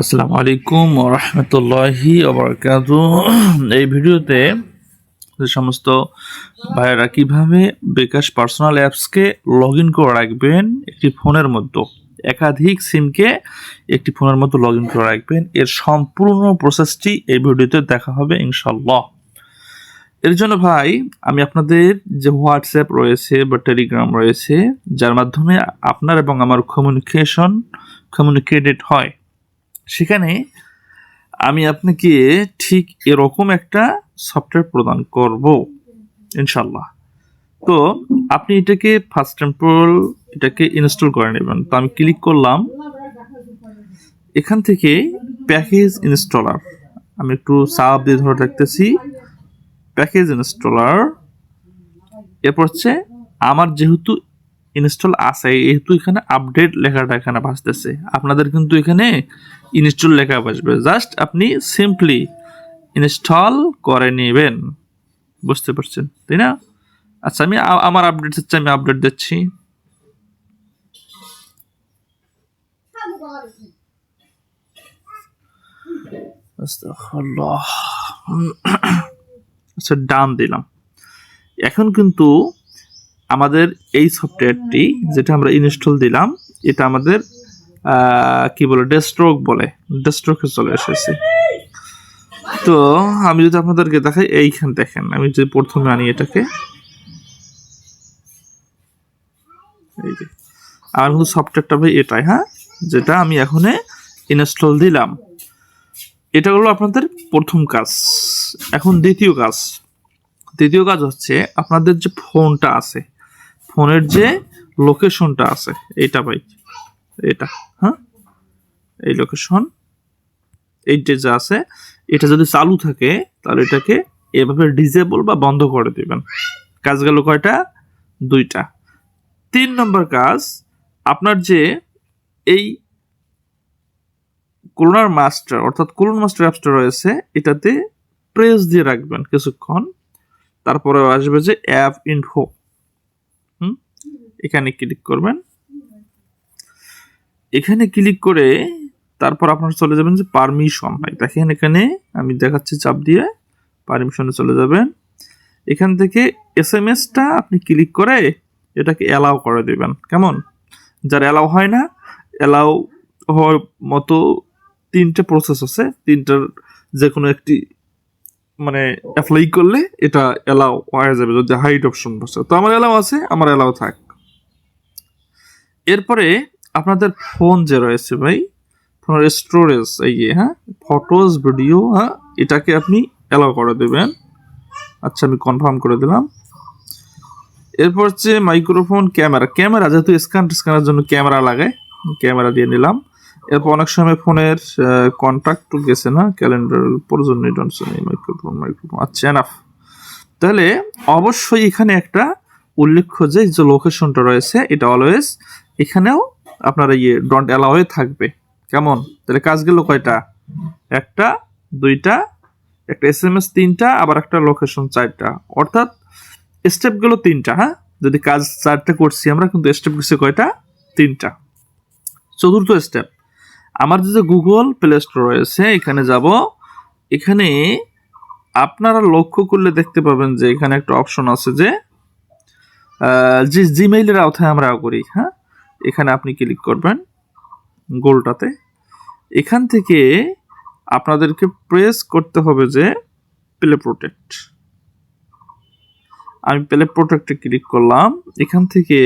আসসালামু আলাইকুম রহমতুল্লাহি ওবরাকাত এই ভিডিওতে যে সমস্ত ভাইয়েরা কীভাবে বিকাশ পার্সোনাল অ্যাপসকে লগ ইন করে রাখবেন, একটি ফোনের মধ্যে, একাধিক সিমকে একটি ফোনের মধ্যে লগ ইন করে রাখবেন, এর সম্পূর্ণ প্রসেসটি এই ভিডিওতে দেখা হবে ইনশাল্লাহ এর জন্য ভাই, আমি আপনাদের যে হোয়াটসঅ্যাপ রয়েছে বা টেলিগ্রাম রয়েছে, যার মাধ্যমে আপনার এবং আমার কমিউনিকেশন কমিউনিকেটেড হয়। সেখানে আমি আপনাকে ঠিক এরকম একটা সফটওয়্যার প্রদান করব ইনশাল্লাহ তো আপনি এটাকে ফার্স্ট টেম্পল এটাকে ইনস্টল করে নেবেন। তো আমি ক্লিক করলাম। এখান থেকে প্যাকেজ ইনস্টলার আমি একটু সাপ দিয়ে ধরে রাখতেছি। প্যাকেজ ইনস্টলার এরপর হচ্ছে আমার যেহেতু ইনস্টল আছে যেহেতু এখানে আপডেট লেখাটা এখানে ভাসতেছে। আপনাদের কিন্তু এখানে ইনস্টল লেখা ভাসবে জাস্ট আপনি সিম্পলি ইনস্টল করে নেবেন। বুঝতে পারছেন? তাই না? আচ্ছা আমি আমার আপডেট হচ্ছে, আমি আপডেট দিচ্ছি। আচ্ছা ডান দিলাম। এখন কিন্তু আমাদের এই সফটওয়্যারটি যেটা আমরা ইনস্টল দিলাম, এটা আমাদের কি বলে ডেস্ট্রোক বলে ডেস্ট্রোকে চলে এসেছে। তো আমি যদি আপনাদেরকে দেখাই, এইখান দেখেন, আমি যদি প্রথমে আনি এটাকে। এই যে, আমার কিন্তু সফটওয়্যারটা ভাই এটাই হ্যাঁ যেটা আমি এখন ইনস্টল দিলাম। এটা হলো আপনাদের প্রথম কাজ। এখন দ্বিতীয় কাজ। দ্বিতীয় কাজ হচ্ছে, আপনাদের যে ফোনটা আছে ফোনের যে লোকেশনটা আছে এটা ভাই, এটা হ্যাঁ? এই লোকেশন এইটা যা আছে, এটা যদি চালু থাকে, তাহলে এটাকে এভাবে ডিজেবল বা বন্ধ করে দেবেন। কাজ গেল কয়টা? দুইটা। তিন নম্বর কাজ, আপনার যে এই কোলোনার মাস্টার অর্থাৎ কোলন মাস্টার অ্যাপসটা রয়েছে, এটাতে প্রেস দিয়ে রাখবেন কিছুক্ষণ। তারপরে আসবে যে অ্যাপ ইনফো এখানে ক্লিক করবেন। এখানে ক্লিক করে তারপর আপনারা চলে যাবেন যে পারমিশন ভাই। দেখেন এখানে আমি দেখাচ্ছি চাপ দিয়ে পারমিশনে চলে যাবেন। এখান থেকে এস এম এসটা আপনি ক্লিক করে এটাকে অ্যালাউ করে দেবেন। কেমন? যার অ্যালাউ হয় না অ্যালাউ হওয়ার মতো তিনটে প্রসেস আছে। তিনটার যে কোনো একটি মানে অ্যাপ্লাই করলে এটা অ্যালাউ হয়ে যাবে যদি হাইট অপশন বসে। তো আমার অ্যালাউ আছে, আমার অ্যালাউ থাক। এরপরে আপনাদের ফোন যে রয়েছে ভাই, ফোনের স্টোরেজ এই হ্যাঁ ফটোজ ভিডিও হ্যাঁ এটাকে আপনি অ্যালাউ করে দেবেন। আচ্ছা আমি কনফার্ম করে দিলাম। এরপর হচ্ছে মাইক্রোফোন ক্যামেরা ক্যামেরা যেহেতু স্ক্যান স্ক্যানের জন্য ক্যামেরা লাগে ক্যামেরা দিয়ে নিলাম। এরপর অনেক সময় ফোনের কন্ট্যাক্ট গেছে না ক্যালেন্ডার প্রয়োজন মাইক্রোফোন মাইক্রোফোন আচ্ছা এনাফ তাহলে অবশ্যই এখানে একটা উল্লেখ্য যে যে লোকেশনটা রয়েছে, এটা অলওয়েজ এখানেও আপনার ইয়ে ডন্ট অ্যালাউ হয়ে থাকবে। কেমন? তাহলে কাজ গেল কয়টা? একটা, দুইটা, একটা এস এম এস তিনটা, আবার একটা লোকেশন চারটা। অর্থাৎ স্টেপগুলো তিনটা হ্যাঁ? যদি কাজ চারটা করছি আমরা, কিন্তু স্টেপ করছি কয়টা? তিনটা। চতুর্থ স্টেপ আমার যে গুগল প্লে স্টোর রয়েছে, এখানে যাব। এখানে আপনারা লক্ষ্য করলে দেখতে পাবেন যে এখানে একটা অপশন আছে যে যে জিমেইলের আওতায় আমরা করি হ্যাঁ? এখানে আপনি ক্লিক করবেন, গোলটাতে। এখান থেকে আপনাদেরকে প্রেস করতে হবে যে প্লে প্রোটেক্ট আমি প্লে প্রোটেক্টে ক্লিক করলাম। এখান থেকে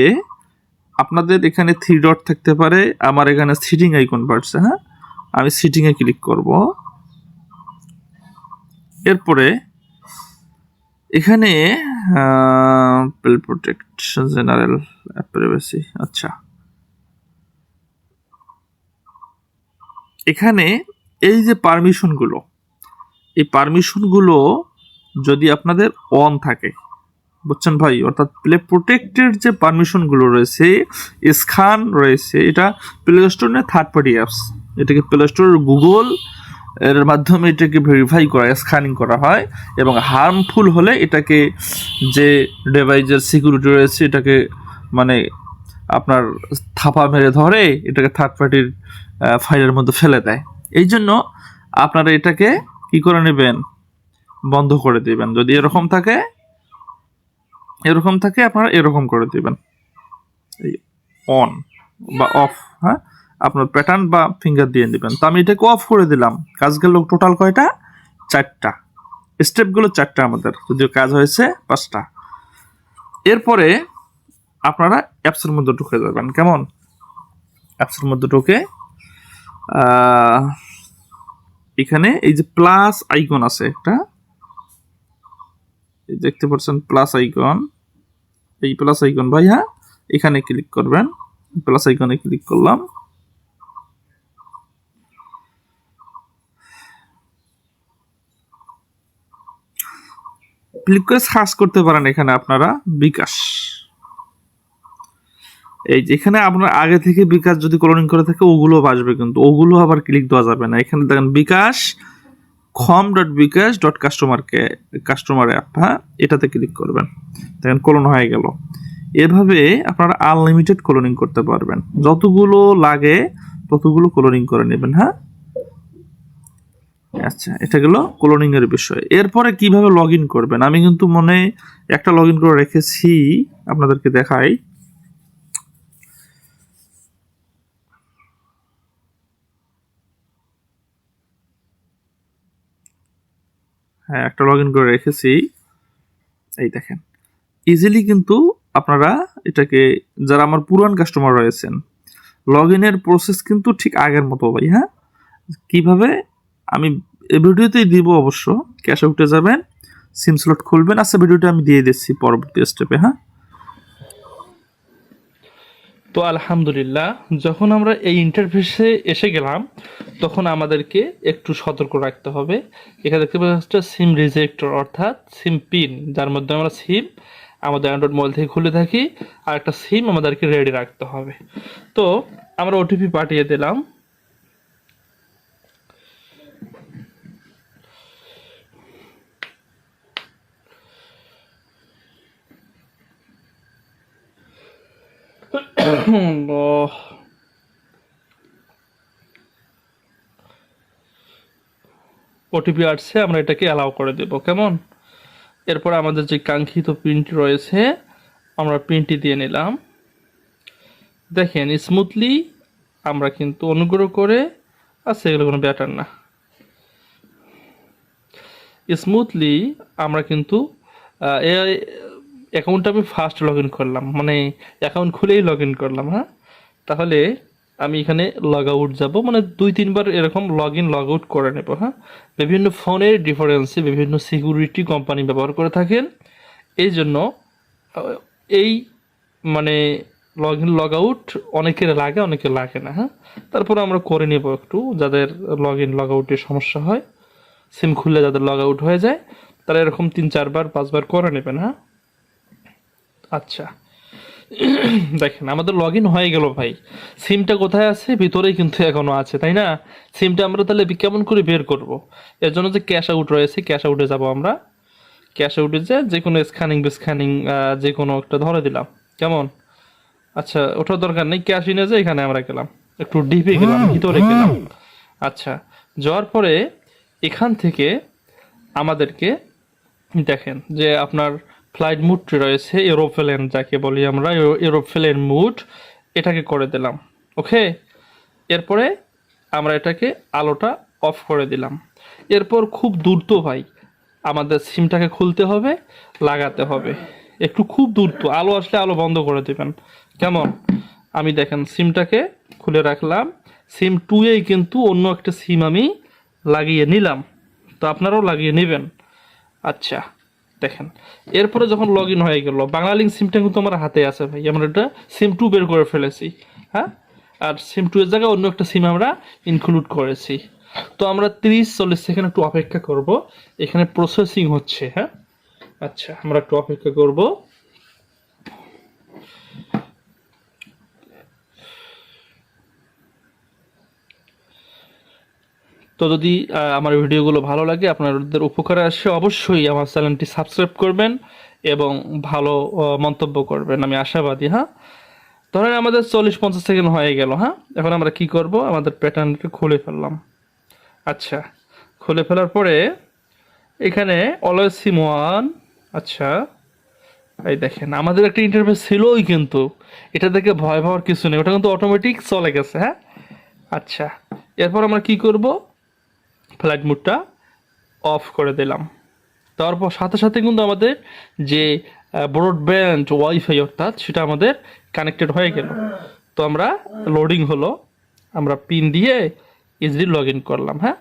আপনাদের এখানে থ্রি ডট থাকতে পারে, আমার এখানে সিটিং আইকন বাড়ছে হ্যাঁ? আমি সিটিংয়ে ক্লিক করব। এরপরে এখানে প্লে প্রোটেক্ট জেনারেল প্রাইভেসি আচ্ছা। এখানে এই যে পারমিশনগুলো এই পারমিশনগুলো যদি আপনাদের অন থাকে, বুঝছেন ভাই? অর্থাৎ প্লে প্রোটেক্টেড যে পারমিশনগুলো রয়েছে স্খান রয়েছে, এটা play store third party apps এটাকে প্লে স্টোর গুগল এর মাধ্যমে এটাকে ভেরিফাই করা স্ক্যানিং করা হয় এবং হার্মফুল হলে এটাকে যে ডিভাইসের সিকিউরিটি রয়েছে, এটাকে মানে আপনার থাপা মেরে ধরে, এটাকে থার্ড পার্টির ফাইলের মধ্যে ফেলে দেয়। এই জন্য আপনারা এটাকে কি করে নেবেন? বন্ধ করে দিবেন। যদি এরকম থাকে এরকম থাকে, আপনারা এরকম করে দিবেন। এই অন বা অফ হ্যাঁ? আপনার প্যাটার্ন বা ফিঙ্গার দিয়ে নেবেন তো আমি এটাকে অফ করে দিলাম। কাজ গেল টোটাল কয়টা? চারটা। স্টেপগুলো চারটা আমাদের। যদিও কাজ হয়েছে পাঁচটা। এরপরে আপনারা অ্যাপসের মধ্যে ঢুকে যাবেন। কেমন? অ্যাপসের মধ্যে ঢুকে এখানে এই যে প্লাস আইকন আছে একটা। দেখতে পাচ্ছেন প্লাস আইকন এই প্লাস আইকন ভাই হ্যাঁ এখানে ক্লিক করবেন। প্লাস আইকনে ক্লিক করলাম। ক্লিক করে সার্চ করতে পারেন এখানে আপনারা, বিকাশ। এই যে এখানে আপনার আগে থেকে বিকাশ যদি ক্লোনিং করে থাকে ওগুলো আসবে কিন্তু। ওগুলো আবার ক্লিক দেওয়া যাবে না। এখানে দেখেন বিকাশ খম ডট বিকাশ ডট কাস্টমারকে কাস্টমার অ্যাপ হ্যাঁ? এটাতে ক্লিক করবেন। দেখেন কোলন হয়ে গেল। এভাবে আপনারা আনলিমিটেড কোলনিং করতে পারবেন। যতগুলো লাগে, ততগুলো কোলনিং করে নেবেন হ্যাঁ? আচ্ছা এটা গেল কোলনিং এর বিষয়। এরপরে কীভাবে লগ ইন করবেন? আমি কিন্তু মনে একটা লগ ইন করে রেখেছি, আপনাদেরকে দেখাই। হ্যাঁ একটা লগ ইন করে রেখেছি। এই দেখেন। ইজিলি কিন্তু আপনারা এটাকে, যারা আমার পুরান কাস্টমার রয়েছেন লগ ইনের প্রসেস কিন্তু ঠিক আগের মতো ভাই হ্যাঁ? কীভাবে? আমি ভিডিওতেই দিব অবশ্য। ক্যাশে উঠে যাবেন সিম স্লট খুলবেন। আচ্ছা ভিডিওটা আমি দিয়ে দিচ্ছি পরবর্তী স্টেপে হ্যাঁ? তো আলহামদুলিল্লাহ, যখন আমরা এই ইন্টারফেসে এসে গেলাম তখন আমাদেরকে একটু সতর্ক রাখতে হবে। এখানে দেখতে পাচ্ছি সিম রিজেক্টর অর্থাৎ সিম পিন যার মধ্যে আমরা সিম আমাদের অ্যান্ড্রয়েড মোবাইল থেকে খুলে থাকি, আর একটা সিম আমাদেরকে রেডি রাখতে হবে। তো, আমরা ওটিপি পাঠিয়ে দিলাম। আল্লাহ। ওটিপি আসছে, আমরা এটাকে অ্যালাউ করে দেব, কেমন? এরপর আমাদের যে কাঙ্ক্ষিত প্রিন্ট রয়েছে, আমরা প্রিন্টটি দিয়ে নিলাম। দেখেন স্মুথলি আমরা কিন্তু অনুগ্রহ করে আচ্ছা এগুলো কোনো ব্যাটার না। স্মুথলি আমরা কিন্তু এই অ্যাকাউন্টটা আমি ফার্স্ট লগ করলাম মানে অ্যাকাউন্ট খুলেই লগ করলাম হ্যাঁ? তাহলে আমি এখানে লগ আউট যাব। মানে দুই, তিনবার এরকম লগ ইন লগ আউট করে নেব হ্যাঁ? বিভিন্ন ফোনের ডিফারেন্সে বিভিন্ন সিকিউরিটি কোম্পানি ব্যবহার করে থাকেন। এই জন্য এই মানে লগ ইন লগ আউট অনেকের লাগে অনেকের লাগে না হ্যাঁ? তারপর আমরা করে নেব একটু, যাদের লগ ইন লগ আউটের সমস্যা হয়। সিম খুললে যাদের লগ আউট হয়ে যায়, তারা এরকম তিন, চারবার, পাঁচবার করে নেবেন হ্যাঁ? আচ্ছা। দেখেন আমাদের লগ ইন হয়ে গেল ভাই। সিমটা কোথায় আছে? ভিতরেই কিন্তু এখনও আছে তাই না? সিমটা আমরা তাহলে বি- কেমন করে বের করব? এর জন্য যে ক্যাশ আউট রয়েছে ক্যাশ আউটে যাব আমরা। ক্যাশ আউটে যে যে কোনো স্ক্যানিং স্ক্যানিং যে কোনো একটা ধরে দিলাম। কেমন? আচ্ছা ওঠার দরকার নেই। ক্যাশ ইনে যে এখানে আমরা গেলাম। একটু ডিপে গেলাম ভিতরে গেলাম। আচ্ছা যাওয়ার পরে এখান থেকে আমাদেরকে দেখেন যে আপনার ফ্লাইট মুডটি রয়েছে, এরোপ্লেন যাকে বলি আমরা এরোপ্লেন মুড, এটাকে করে দিলাম, ওকে? এরপরে আমরা এটাকে আলোটা অফ করে দিলাম। এরপর খুব দ্রুত ভাই, আমাদের সিমটাকে খুলতে হবে, লাগাতে হবে। একটু খুব দ্রুত, আলো আসলে আলো বন্ধ করে দেবেন। কেমন? আমি দেখেন, সিমটাকে খুলে রাখলাম। সিম টুয়েই কিন্তু অন্য একটা সিম আমি লাগিয়ে নিলাম। তো আপনারাও লাগিয়ে নেবেন। আচ্ছা। দেখেন। এরপরে যখন লগ ইন হয়ে গেল, বাংলা লিঙ্ক সিমটা কিন্তু আমার হাতে আছে ভাই, আমরা এটা সিম টু বের করে ফেলেছি হ্যাঁ? আর সিম টু এর জায়গায় অন্য একটা সিম আমরা ইনক্লুড করেছি। তো আমরা তিরিশ চল্লিশ সেকেন্ড একটু অপেক্ষা করব। এখানে প্রসেসিং হচ্ছে হ্যাঁ? আচ্ছা আমরা একটু অপেক্ষা করব। তো যদি আমার ভিডিওগুলো ভালো লাগে, আপনাদের উপকারে আসে, অবশ্যই আমার চ্যানেলটি সাবস্ক্রাইব করবেন এবং ভালো মন্তব্য করবেন। আমি আশাবাদী হ্যাঁ? ধরেন আমাদের চল্লিশ পঞ্চাশ সেকেন্ড হয়ে গেল হ্যাঁ? এখন আমরা কি করব? আমাদের প্যাটার্নটা খুলে ফেললাম। আচ্ছা খুলে ফেলার পরে এখানে অলওয়েজ সিম ওয়ান আচ্ছা এই দেখেন, আমাদের একটা ইন্টারফেস ছিলই কিন্তু, এটা থেকে ভয় পাওয়ার কিছু নেই, ওটা কিন্তু অটোমেটিক চলে গেছে হ্যাঁ? আচ্ছা এরপর আমরা কি করব? ফ্লাইট মুডটা অফ করে দিলাম। তারপর সাথে সাথে কিন্তু আমাদের যে ব্রডব্যান্ড ওয়াইফাই অর্থাৎ সেটা আমাদের কানেক্টেড হয়ে গেল। তো আমরা লোডিং হলো, আমরা পিন দিয়ে ইজিলি লগ ইন করলাম হ্যাঁ?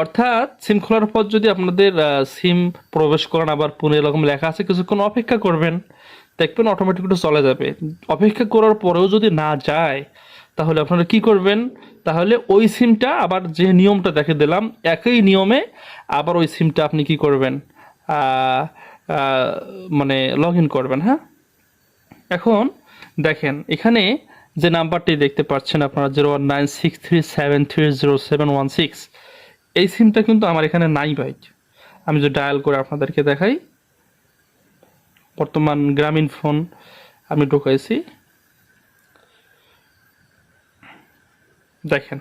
অর্থাৎ সিম খোলার পর যদি আপনাদের সিম প্রবেশ করেন, আবার পুনে এরকম লেখা আছে, কিছুক্ষণ অপেক্ষা করবেন, দেখবেন অটোমেটিক চলে যাবে। অপেক্ষা করার পরেও যদি না যায় তাহলে আপনারা কি করবেন? তাহলে ওই সিমটা আবার যে নিয়মটা দেখে দিলাম, একই নিয়মে আবার ওই সিমটা আপনি কি করবেন? মানে লগ ইন করবেন হ্যাঁ? এখন দেখেন, এখানে যে নাম্বারটি দেখতে পাচ্ছেন আপনারা zero one nine six three seven three zero seven one six এই সিমটা কিন্তু আমার এখানে নাই বাইক আমি যদি ডায়াল করে আপনাদেরকে দেখাই, বর্তমান গ্রামীণ ফোন আমি ঢুকাইছি। দেখেন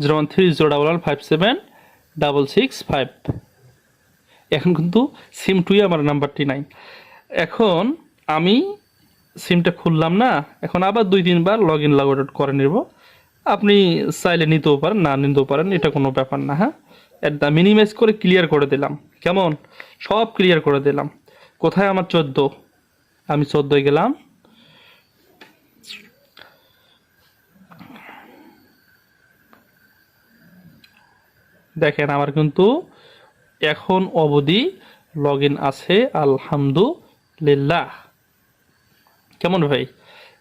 zero one three zero double one five seven double six five এখন কিন্তু সিম টুই আমার নাম্বারটি নাই। এখন আমি সিমটা খুললাম না, এখন আবার দুই তিনবার লগ ইন লগ আউট করে নেব। আপনি চাইলে নিতেও পারেন, না নিতেও পারেন, এটা কোনো ব্যাপার না হ্যাঁ? একদম মিনিমাইজ করে ক্লিয়ার করে দিলাম। কেমন? সব ক্লিয়ার করে দিলাম। কোথায় আমার চোদ্দ? আমি চোদ্দোয় গেলাম। দেখেন আমার কিন্তু এখন অবধি লগ আছে, আলহামদুলিল্লাহ। কেমন ভাই?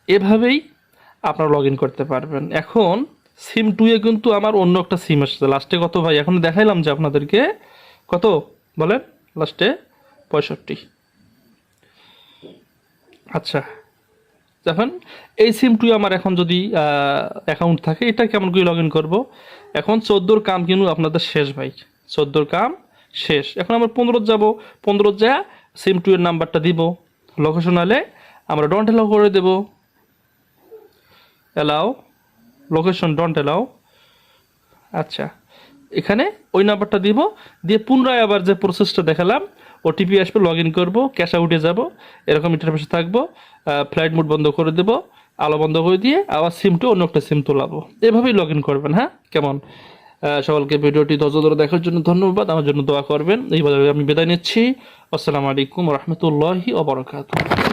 এভাবেই আপনারা লগ করতে পারবেন। এখন সিম টুয়ে কিন্তু আমার অন্য একটা সিম আসছে লাস্টে কত ভাই? এখন দেখাইলাম যে আপনাদেরকে। কত? বলেন লাস্টে পঁয়ষট্টি। আচ্ছা দেখেন এই সিম টুয়ে আমার এখন যদি অ্যাকাউন্ট থাকে, এটা কেমন করে লগ ইন করব? এখন চোদ্দোর কাম কিন্তু আপনাদের শেষ ভাই। চোদ্দোর কাম শেষ। এখন আমরা পনেরো যাব। পনেরো যা সিম টু এর নাম্বারটা দিব। লোকেশন হলে আমরা ডন্ট এলাও করে দেব। এলাও লোকেশন ডন্ট এলাও আচ্ছা। এখানে ওই নাম্বারটা দিব। দিয়ে পুনরায় আবার যে প্রসেসটা দেখালাম ওটিপি আসবে লগ ইন করব ক্যাশ আউটে যাব, এরকম ইন্টারফেসে থাকব ফ্লাইট মোড বন্ধ করে দেবো, আলো বন্ধ করে দিয়ে আবার সিমটা অন্য একটা সিম তোলাবো। এভাবেই লগ ইন করবেন হ্যাঁ? কেমন? সকলকে ভিডিওটি ধৈর্য ধরে দেখার জন্য ধন্যবাদ, আমার জন্য দোয়া করবেন। এইভাবে আমি বিদায় নিচ্ছি। আসসালামু আলাইকুম রহমতুল্লাহি ওবরাকাতুহ